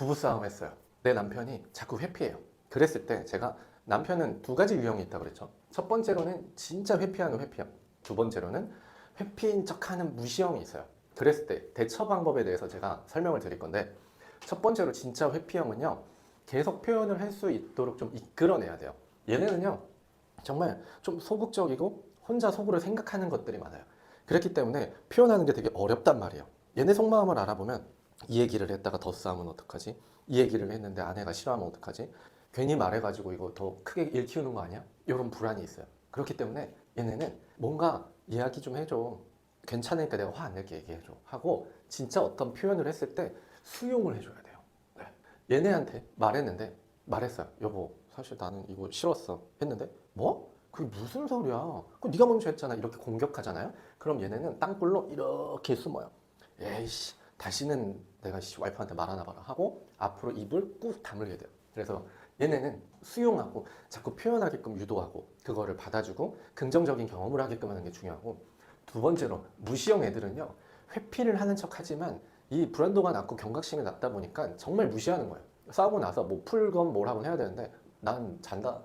부부싸움 했어요. 내 남편이 자꾸 회피해요. 그랬을 때 제가 남편은 두 가지 유형이 있다고 그랬죠. 첫 번째로는 진짜 회피하는 회피형. 두 번째로는 회피인 척하는 무시형이 있어요. 그랬을 때 대처 방법에 대해서 제가 설명을 드릴 건데 첫 번째로 진짜 회피형은요. 계속 표현을 할 수 있도록 좀 이끌어내야 돼요. 얘네는요. 정말 좀 소극적이고 혼자 속으로 생각하는 것들이 많아요. 그렇기 때문에 표현하는 게 되게 어렵단 말이에요. 얘네 속마음을 알아보면 이 얘기를 했다가 더 싸우면 어떡하지? 이 얘기를 했는데 아내가 싫어하면 어떡하지? 괜히 말해가지고 이거 더 크게 일 키우는 거 아니야? 이런 불안이 있어요. 그렇기 때문에 얘네는 뭔가 이야기 좀 해줘. 괜찮으니까 내가 화 안 낼게 얘기해줘. 하고 진짜 어떤 표현을 했을 때 수용을 해줘야 돼요. 네. 얘네한테 말했는데 말했어요. 여보 사실 나는 이거 싫었어. 했는데 뭐? 그게 무슨 소리야? 그 네가 먼저 했잖아. 이렇게 공격하잖아요. 그럼 얘네는 땅굴로 이렇게 숨어요. 에이씨 다시는 내가 씨, 와이프한테 말하나 봐라 하고 앞으로 입을 꾹 다물게 돼요. 그래서 얘네는 수용하고 자꾸 표현하게끔 유도하고 그거를 받아주고 긍정적인 경험을 하게끔 하는 게 중요하고 두 번째로 무시형 애들은요 회피를 하는 척 하지만 이 불안도가 낮고 경각심이 낮다 보니까 정말 무시하는 거예요. 싸우고 나서 뭐 풀건 뭘 하건 해야 되는데 난 잔다.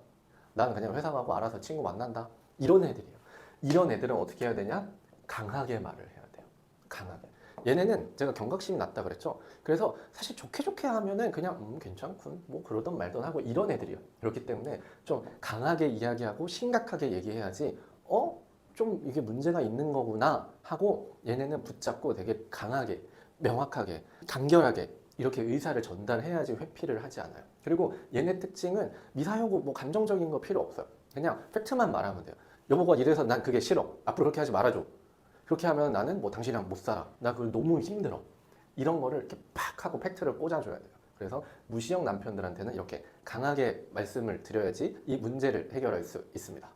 난 그냥 회사 가고 알아서 친구 만난다. 이런 애들이에요. 이런 애들은 어떻게 해야 되냐? 강하게 말을 해야 돼요. 강하게. 얘네는 제가 경각심이 낮다 그랬죠. 그래서 사실 좋게 좋게 하면은 그냥 음 괜찮군 뭐 그러던 말던 하고 이런 애들이요. 그렇기 때문에 좀 강하게 이야기하고 심각하게 얘기해야지 어? 좀 이게 문제가 있는 거구나 하고 얘네는 붙잡고 되게 강하게 명확하게 간결하게 이렇게 의사를 전달해야지 회피를 하지 않아요. 그리고 얘네 특징은 미사여구 뭐 감정적인 거 필요 없어요. 그냥 팩트만 말하면 돼요. 여보가 이래서 난 그게 싫어. 앞으로 그렇게 하지 말아줘. 그렇게 하면 나는 뭐 당신이랑 못 살아. 나 그걸 너무 힘들어. 이런 거를 이렇게 팍 하고 팩트를 꽂아줘야 돼요. 그래서 무시형 남편들한테는 이렇게 강하게 말씀을 드려야지 이 문제를 해결할 수 있습니다.